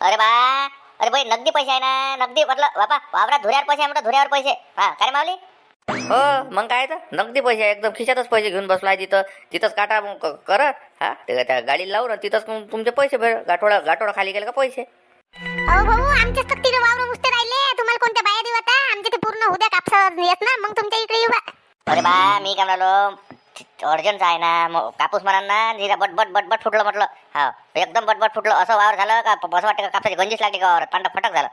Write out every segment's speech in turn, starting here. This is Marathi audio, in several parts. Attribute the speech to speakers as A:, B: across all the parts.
A: अरे बा अरे भाई नगदी पैसे आहे ना नगदी म्हटलं बापा वावरात धुऱ्यावर पैसे आहे म्हटलं धुऱ्यावर पैसे. हा काय रे माऊली?
B: हो मग काय तर नगदी पैसे आहे, एकदम खिशातच पैसे घेऊन बसलाय तिथं. तिथंच काटा मग क- कर हा ते त्या गाडीला लावून तिथंच मग तुमचे पैसे भेट गाठोडा गाठोडा खाली गेले का पैसे?
C: अहो भाऊ आमच्या सक्तीने वावर नुसते राहिले. तुम्हाला कोणत्या बाया देऊ आता? आमचे ते पूर्ण उद्या कापसावर येत ना मग तुमच्या इकडे येऊ बा.
A: अरे बा मी काय म्हणालो? अर्जंट आहे ना मग कापूस म्हणा ना जिरा बट बट बट बट फुटलं म्हटलं. हा एकदम बट बट फुटलं असं वावर झालं का असं वाटतं का कापसाची गंजीच लागली का वावर पांढरा फटक झालं.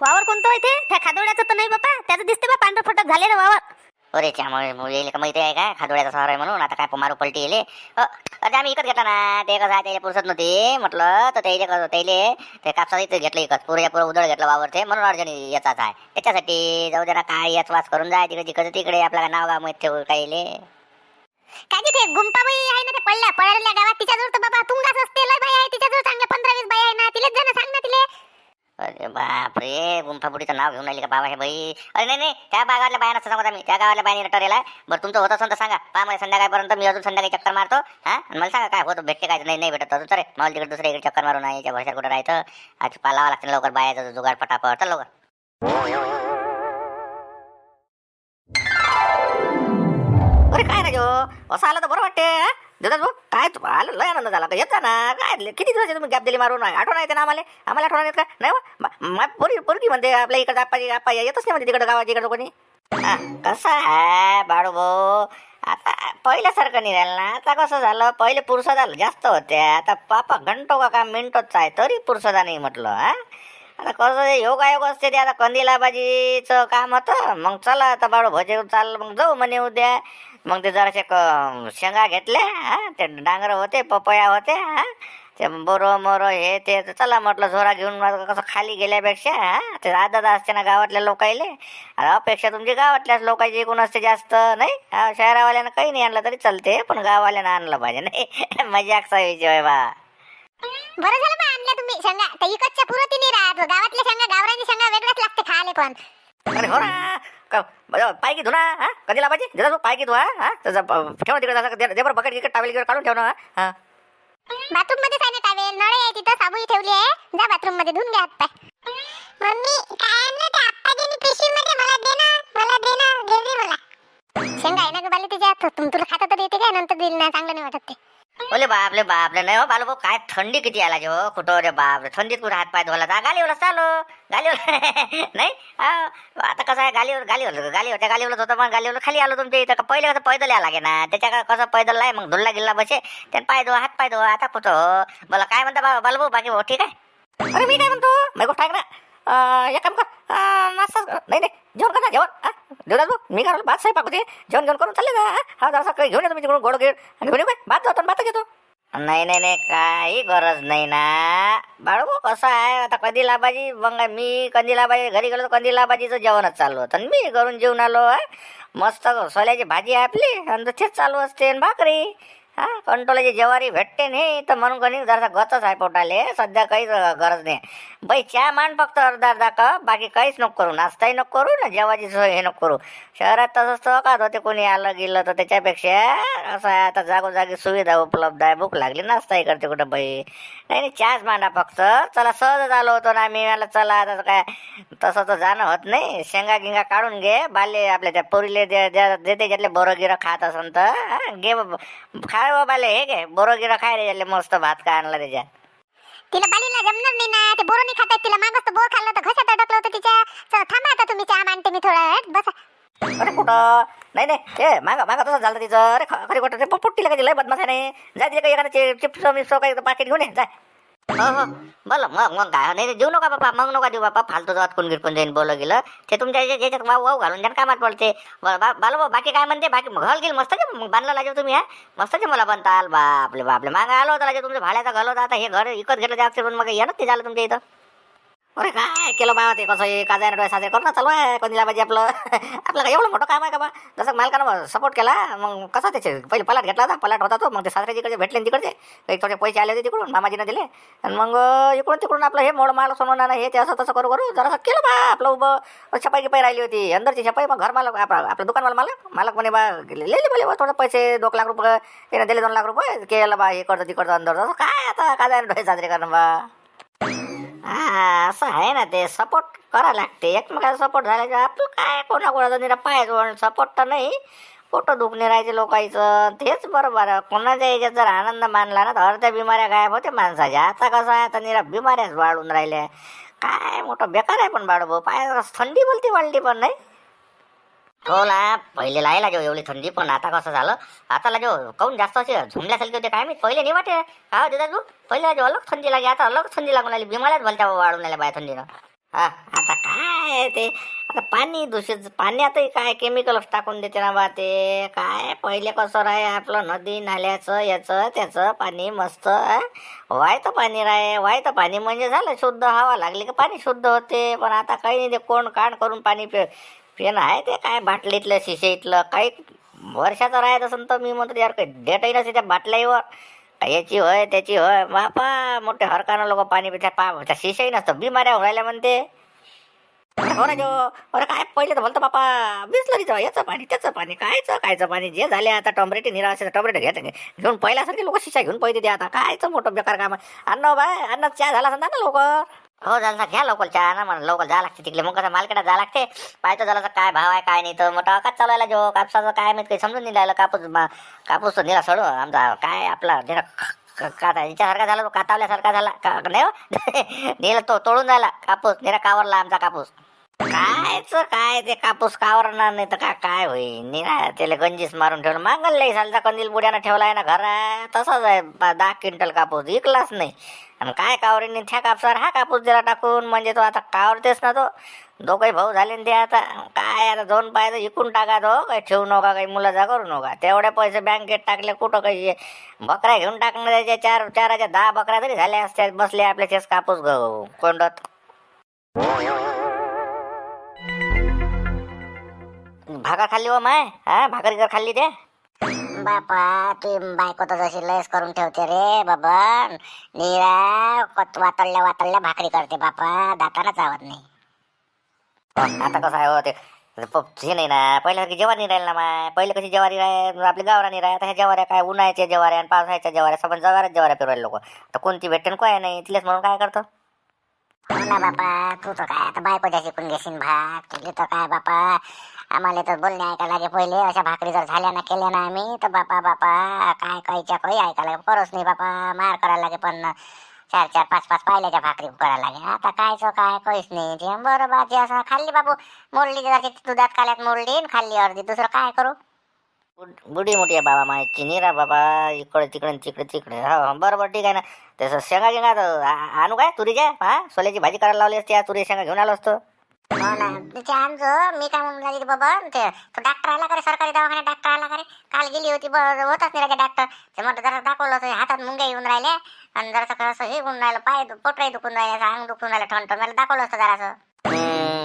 C: वावर कोणतं ते त्या खादोड्याचं तर नाही बापा त्याचं दिसते बा पांढरं फटक झाले ना वावर.
A: अरे त्यामुळे येईल का माहिती आहे काय खादोड्याचा सहारा आहे म्हणून आता काय मारू पलटी येले अ, अरे आम्ही इकत घेतला ना ते कसं आहे त्याला पुरसत नव्हती म्हटलं तर त्याला कसं त्याले ते कापसा इथं घेतलं इकत पुऱ्या पुरं उदळ घेतलं वावर ते म्हणून अर्जंट याचाच आहे. त्याच्यासाठी जाऊ दे ना काय याच वास करून जाय तिकडे तिकडे तिकडे आपल्याला नाव गाव माहीत ठेवू काही काय
C: काय ते गुंपाबाई आहे ना ते पडल्या पडल्या गावात तिच्याजवळ तर बाबा तुंगाच असते. लय बाई आहे तिच्याजवळ चांगल्या पंधरा वीस बाई आहे ना तिलेच जण सांग ना तिले.
A: अरे बापरे गुंफापुडीचं नाव घेऊन राहिली का बाबा हे बाई? अरे नाही नाही त्या गावातल्या बायांना सांगत आम्ही त्या गावातल्या बायांनी ठरेला बरं तुमचं होत असेल तर सांगा. पहा मला संध्याकाळपर्यंत मी अजून संध्याकाळी चक्कर मारतो. हा? मला सांगा काय होतं भेटते काय? नाही नाही भेटत अजून. तर मला तिकडे दुसऱ्या इकडे चक्कर मारून आहे याच्या भरशात कुठं राहायचं? आज पालावा लागतं लवकर बायाचं जुगाड पटापट. चल लवकर.
B: अरे राजो असं आलं तर बरं वाटते दादा भाऊ काय तू आलं लय आनंद झाला का येता ना काय किती दिवसाचे तुम्ही गॅप दिली मारून आठवण येते ना आम्हाला आम्हाला आठवण येत का नाही हो? मा- पोरी पोरगी म्हणते आपल्या इकडे आप्पाजी आप्पा येतच नाही म्हणते तिकडे गावाच्या इकडे कोणी
A: कसं आहे बाळू भाऊ आता पहिल्यासारखं निघालं ना आता कसं झालं पहिले पुरुषदा जास्त होते आता पापा घंटो का का मिनटोच आहे तरी पुरुषदा नाही म्हटलं हा आता कसं योगायोग असते ते आता कंदिलाबाजीचं काम होतं मग चला आता बाळू भजे चाल मग जाऊ म्हणे उद्या मग ते जराशे शेंगा घेतल्या हा ते डांगर होते पपया होते हा ते बोरो मोरो हे ते तर चला म्हटलं झोरा घेऊन कसं खाली गेल्यापेक्षा हा ते आदत असते ना गावातल्या लोकायले. अपेक्षा तुमची गावातल्याच लोकांची एकूण असते जास्त नाही. हा, शहरावाल्यानं काही नाही आणलं तरी चालते पण गाववाल्यानं आणलं पाहिजे नाही. मजाकचा विषय बा.
C: बरं झालं बा आणल्या तुम्ही शेंगा. त्या इकडच्या पुरती नाही राहत. गावातल्या शेंगा गावराची शेंगा वेगळ्याच लागते खायला पण.
B: अरे हो का पाय की धुना हा? कधी लावायची? देवदास भाऊ पाय की धुवा हा? प- ठेव ना तिकडे असं दे बरं बकेट गिकेट टावेल गिकेट काढून ठेव ना हा?
C: बाथरूममध्ये आहे ना टावेल? नळे आहे तिथं साबूही ठेवली आहे. जा बाथरूममध्ये धुवून घ्या हातपाय मम्मी काय आणलं ते आप्पाजीने पिशवी मध्ये. मला दे ना मला दे ना दे दे मला. शेंगा आहे ना ग बाली तुझ्या हातात. तुम तुला खाता तर येते काय? नंतर देईल ना चांगलं नाही वाटत ते.
A: बोले बापले बापले नाही हो बालू भाऊ काय थंडी किती आला जो. कुठं रे बापरे. थंडीत कुठे हात पाय धुवायला जा गालीवर चालो गालीवर. नाही? हा, आता कसं आहे गालीवर गालीवर गालीवर त्या गालीवर होतं पण गालीवर खाली आलो तुमच्या इथं. पहिले कसं पैदल यायला लागे ना? त्याच्या कसं पैदल आहे मग धुल्ला गिल्ला बसे. त्यानं पाय हात पाय दो आता कुठं? मला काय म्हणता बा बालू बाकी भाऊ ठीक आहे?
B: अरे मी काय म्हणतो. मग गोष्ट ना. एक काम कर. नाश्ता नाही नाही. जेवण कर ना जेवण. देवराज भाऊ मी काय भात साहेब पाकवते जेवण घेऊन करून चालले ना हा? हा जरासा काही घेऊन येतो मी तिकडून गोड घेऊन आणि घेऊन येऊ काय? भात जातो भात घेतो.
A: नाही नाही नाही काही गरज नाही ना. बाळू कसं आहे? आता कधी लाबाजी मग मी कंदी लाभाजी घरी गेलो तर कंदी लाभाजीचं जेवणच चालू होतं. आणि मी घरून जेवून आलो हा. मस्त सोल्याची भाजी आहे आपली आणि तेच चालू असते आणि भाकरी. हा कंटोलाची ज्वारी भेटते नाही तर म्हणून कधी जरासा गतच आहे पोटाले. सध्या काहीच गरज नाही. बाई चहा मान फक्त अर्धा अर्धा कप बाकी काहीच नको करू नाश्ताही नको करू ना जेवायची सोय हे नको करू. शहरात तसंच तर होते कोणी आलं गेलं तर त्याच्यापेक्षा असं आहे आता जागोजागी सुविधा उपलब्ध आहे. भूक लागली नाश्ताही करते कुठं बाई? नाही नाही चहाच मांडा फक्त. चला सहज आलो होतो ना मी मला चला आता काय? तसं तर जाणं होत नाही. शेंगा गिंगा काढून घे. बाले आपल्या त्या पोरीले दे- देते ज्यातले बोरं गिरं खात असन तर. घे बाबा. खाय बाबा बाले हे घे. बोरं गिरं खाय रे मस्त भात का आणला त्याच्यात?
C: तिला बालीला जमणार नाही ना ते बोरोनी नाही खातात तिला मागच बोर खाल्लं तर घशात अडकलं होतं तिच्या. चल, थांबा आता तुम्ही चहा मांडते मी थोडा वेळ. बसा.
B: अरे कुठं? नाही नाही ए मागा मागा तसं झालं तिचं. अरे ख- खरी गोष्ट ते पोट्टीला कधी लय बदमाश आहे नाही जाय तिच्या काही एखादा चिप्स मिप्स काही पाकिट घेऊन ये जाय
A: बोला मग मग काय? नाही देऊ नका बापा मग नका देऊ बापा. फालतू वाटकून गिरकून जाईन बोल गेलं. ते तुमच्या याच्यात वाव वाव घालून द्या कामात पडते बा बाकी काय म्हणते? बाकी घाल गेल मस्त जे मग बांधलं लाजे तुम्ही हा? मस्त जे मला बनताल बापले बापले. मागे आलो होता लाजे. तुमच्या भाड्याचा घाल होता. आता हे घर विकत घेतलं जास्त पण मग येणं ते झालं तुमच्या इथं. अरे काय केलं बा ते? कसं आहे काजा डोळे साजरे करणं चालू आहे? कोणीला पाहिजे आपलं? आपलं काय एवढं मोठं काम आहे का बा? जसं मालकानं सपोर्ट केला मग कसा त्याचे? पहिले पलाट घेतला होता पलाट होता तो मग ते सासऱ्या तिकडचे भेटले न तिकडचे. काही थोडे पैसे आले होते तिकडून मामाजीनं दिले. आणि मग इकडून तिकडून आपलं हे मोड माल सोनवणार हे ते असं तसं करू करू जरासं केलं बा आपलं उभं. छपाई गिपाई राहिली होती. अंदरची छपाई मग घर मालक आपलं आपलं दुकानवाला मालक मालक म्हणे बा लिहिले बोले बा थोडं पैसे दोन लाख रुपये. त्याने दिले दोन लाख रुपये. केलं बा हे करतं तिकडचं अंदर असं काय आता काय डोळे साजरे करणं बा? हा असं आहे ना ते सपोर्ट करा लागते. एकमेकाला सपोर्ट झाल्याच्या आपलं काय कोणाकोणाचं निरा पाय सपोर्ट तर नाही. पोटं दुखणे राहायचे लोकांचं. तेच बरोबर. कोणाच्या याच्यात जर आनंद मानला ना तर अर्ध्या बिमाऱ्या गायब होते माणसाच्या. आता कसं आहे आता निरा बिमाऱ्याच वाढून राहिल्या. काय मोठं बेकार आहे पण बाळभाऊ. पाय थंडी बोलती वाढली पण नाही. हो ना पहिले लायला जो हो, एवढी थंडी पण आता कसं झालं? आता लागे हो, काऊन जास्त असे झुमल्यासारखे होते काय मी पहिले नाही वाटे. काय होते तू पहिले लागे हो, अलग थंडी लागे. आता अलग थंडी लागून आली बिमाऱ्याच भलत्या वाढून आल्या बाय थंडीनं. हा आता काय ते? आता पाणी दूषित पाण्यातही काय केमिकल्स टाकून देते ना बा ते? काय पहिले कसं राहे आपलं नदी नाल्याचं याचं त्याचं पाणी मस्त व्हायचं वायतं पाणी राहे वायतं पाणी म्हणजे झालं शुद्ध हवा लागली की पाणी शुद्ध होते. पण आता काही नाही ते कोण काण करून पाणी पे पेन आहे ते काय बाटलीतलं शिशेतलं काही वर्षाचं राहत असेल तर मी म्हणतो यार काही डेटही नसते त्या बाटल्यावर याची होय त्याची होय. बापा मोठे हरकानं लोक पाणी पितात. पा शिशाही नसतं. बिमाऱ्या व्हायला म्हणते. हो ना जो. अरे काय पहिले तर बोलतो बापा बिसलरीचं याचं पाणी त्याचं पाणी कायचं कायचं पाणी? जे झाले आता टॉमरेटी निराशे असेल टॉमरेट घेत घेऊन पहिल्यासारखे लोक शिशा घेऊन पहिले ते आता. कायचं मोठं बेकार काम अन्न हो बाय अन्न चहा झाला असं ना लोक हो झाला घ्या लोकल चहा ना म्हणून लोकल जा लागते तिकडे. मग कसं मालकडे जा लागते. पाहतो झाला काय भाव आहे काय नाही तर मोठा अकाच चालवायला जो कापसाचं काय माहीत काही समजून नाही राहिलं. कापूस मा- कापूस निरा सडू आमचा काय आपला निरा क- काता याच्यासारखा झाला तो कातावल्यासारखा झाला. का नाही हो? नेला तो तोडून जायला कापूस निरा कावरला आमचा कापूस. कायच काय ते कापूस कावरणार नाही तर काय काय होईल ना त्याला गंजीस मारून ठेवलं. मागल लई सालचा कंदील बुड्यानं ठेवला आहे ना घरा तसाच आहे पा- दहा क्विंटल कापूस. विकलाच नाही. आणि काय कावरीने? त्या कापसावर हा कापूस दिला टाकून. म्हणजे तो आता कावरतेस ना तो. दोघही भाऊ झाले ना ते आता. काय आता दोन पाय इकून टाका तो. काही ठेवू नका काही मुलाचा करू नका. तेवढे पैसे बँकेत टाकले कुठं काही हे? बकऱ्या घेऊन टाकणं त्याच्या चार चाराच्या दहा बकऱ्या तरी झाल्या असत्या बसले आपल्या तेच कापूस ग- कोंडत. भाकर खाल्ली हो माय. हा भाकर गिकर खाल्ली ते.
D: बापा तू बायको तर जशी लयच करून ठेवते रे बाबा निरा कत- वातळल्या वातळल्या भाकरी करते बापा दाताला चावत नाही.
A: आता कसं आहे हो ते हे नाही ना पहिल्यासारखी जेवारी नाही राहील ना माय. पहिले कशी जेवारी राह आपली गावरानी राह आता ह्या जेवाऱ्या काय उन्हाळ्याच्या जेवाऱ्या आणि पावसाळ्याच्या जेवाऱ्या सबंध जवाऱ्याच जेवाऱ्या फिरवायला लोक. तर कोणती भेटते आणि काय नाही तिलेच म्हणून काय करतो?
D: हो ना बापा तू तर काय आता बायकोच्या शिकून घेशील भाग तुझी तर काय बापा? आम्हाला तर बोलणे ऐकायला लागे पहिले अशा भाकरी जर झाल्या ना केल्या ना आम्ही तर बापा बापा काय कायच्या काही ऐकायला लागे परस नाही बापा मार करायला लागे पण चार चार पाच पाच पाहिल्याच्या भाकरी करायला लागे आता कायचं काय काहीच नाही. ते बरोबर ते असं खाल्ली बाबू मोडली जराशी दुधात काल्यात मोडली खाल्ली अर्धी. दुसरं काय करू?
A: बुड- मोठी आहे बाबा माहिती रा बाबा इकडे तिकडे तिकडं तिकडे तिकडे. हो बरं बरोबर ठीक आहे ना. तसं शेंगा गिंगा आणू काय तुरीच्या हा सोल्याची भाजी करायला लावली असते तुरी शेंगा घेऊन आलो असतो.
D: हो ना. तिथे आणजो मी काय म्हणून लागली बाबा ते तो डॉक्टर आला करे सरकारी दवाखान्यात डॉक्टर आला करे काल गेली होती ब- होताच नाही राजा डॉक्टर ते म्हटलं जरा दाखवलं होतं हातात मुंग्या येऊन राहिल्या आणि जरासं असं हे होऊन राहिलं पाय दु- दुखून राहिलं असं अंग दुखून राहिलं ठणठण. मला दाखवलं असतं जरासं.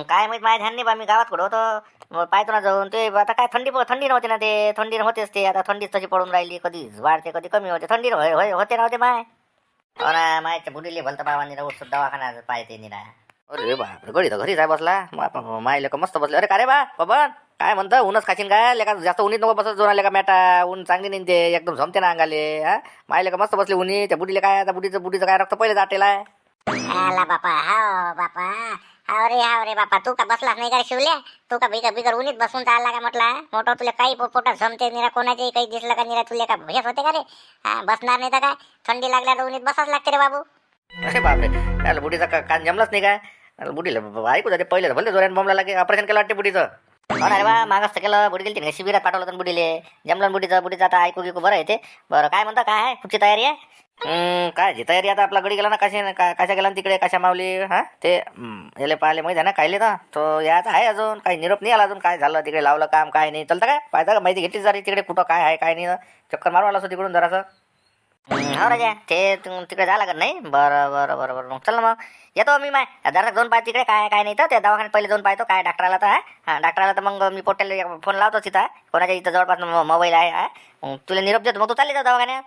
A: काय माहीत माझ्या ध्यान नाही बा मी गावात कुठं होतो. पाहतो ना जाऊन ते आता काय थंडी थंडी नव्हती ना ते थंडी होतेच ते. आता थंडीच तशी पडून राहिली कधी वाढते कधी कमी होते. थंडी होते ना होते नव्हते माय. हो मायच्या बुडीले भलत बाबांनी उठ दवाखाना पाहते निरा. अरे बापरे घरी तर घरीच आहे बसला. माय लेका मस्त बसले. अरे का रे बा बाबा काय म्हणतं? ऊनच खाशीन काय लेका जास्त उन्हीत नको बसत जोन लेका मॅटा ऊन चांगली नाही ते एकदम झमते ना अंगाले हा? माय लेका मस्त बसले उन्ही त्या बुडीले काय आता बुडीचं बुडीचं काय रक्त पहिले जाटेला आहे
D: बापा हा बापा. अरे अरे रे बापा तू का बसलास नाही का शिवल्या? तू का बिगर बिगर उन्हीत बसून चालला का म्हटला? मोठं तुला काही पोटात जमते निरा कोणाचे काही दिसलं का निरा तुला का भयस होते का रे? हा बसणार नाही तर काय? थंडी लागल्या तर उन्हीत बसाच लागते रे बाबू.
A: अरे बापरे त्याला बुढीचा का कान जमलाच नाही काय? बुढीला ऐकू जाते पहिले भले जोऱ्यान बॉम्बला लागे ऑपरेशन केलं वाटते बुढीचं. अरे बा मागास केलं बुडी गेली शिबिरात पाठवलं तर बुडीले जमलं बुडीचं बुडीचं आता ऐकू गिकू बरं येते बरं काय म्हणता काय आहे? कुठची तयारी आहे? काय जी तयारी आता आपला गडी गेला ना कशा का- कशा गेला ना तिकडे कशा मावली हा? ते याले पाहिले माहिती आहे ना कायले ना तो याच आहे अजून काही निरोप नाही आला अजून काय झालं तिकडे लावलं काम काय नाही. चलतं काय? पाहिजे का? माहिती घेतली जरी तिकडे कुठं काय आहे काय नाही. चक्कर मारून आला असतो तिकडून जरासं. हो राजा ते तिकडे जायला का? नाही? बरं बरं बरं बरं. मग चल ना मग. येतो मी माय. जरा दोन पाय तिकडे काय काय नाही तर. त्या दवाखान्यात पहिले दोन पाहतो काय डॉक्टरला तर आहे हां डॉक्टरला तर मग मी पोटेल फोन लावतो तिथं कोणाच्या इथं जवळपास मोबाईल आहे हा. मग तुला निरोप देतो. मग तू चालली जा दवाखान्यात.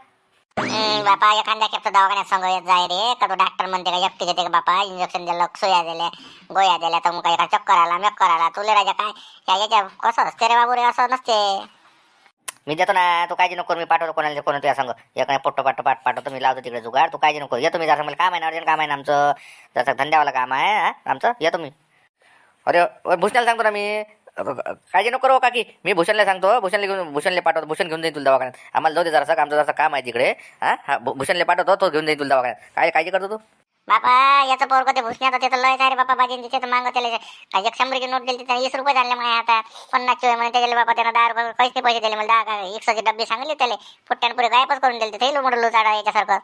D: बापा एखाद्या खेपचा दवाखान्यात संग येत जाय रे. का डॉक्टर म्हणते का एकटे घेते का बापा? इंजेक्शन दिलं सुया दिल्या गोया दिल्या तर मग काही का चक्कर आला मेक्कर आला तुले राजा काय? या याच्या कसं असते रे बाबू रे असं नसते.
A: मी देतो ना तू काळजी नको करू, मी पाठवतो कोणाला कोणा तुझ्या सांग. एक नाही पोट्ट पाठ पाठ पाठवतो मी लावतो तिकडे जुगाड. तू काळजी नको येतो मी जरा मला काम आहे ना अर्जंट काम आहे ना आमचं. जसं धंद्यावाला काम आहे हा, आमचं. येतो मी. अरे अरे, भूषणाला सांगतो ना मी. काळजी नको करू हो काकी. मी भूषणला सांगतो हो. भूषणला घेऊन भूषणला पाठवतो. भूषण घेऊन जाईल तुला दवाखान्यात. आम्हाला जाऊ दे जरासा आमचं जरासा काम आहे तिकडे. हा भूषणला पाठवतो तो घेऊन जाईल तुला दवाखान्यात. काय काळजी करतो तू?
D: बापा याचं पोर ते भूषण ते तर लय आहे रे बापा बाजी तिथे तर मागं त्याला काय एक शंभरची नोट दिली त्याने वीस रुपये झाले मला आता. पन्नासची होय म्हणून त्याच्याला बापा त्यानं दहा रुपये पैसे पैसे दिले मला दहा काय एकसाचे डब्बे सांगले त्याला. पुट्ट्यान पुढे गायबच करून दिले ते मोठं लोचाडा याच्यासारखं.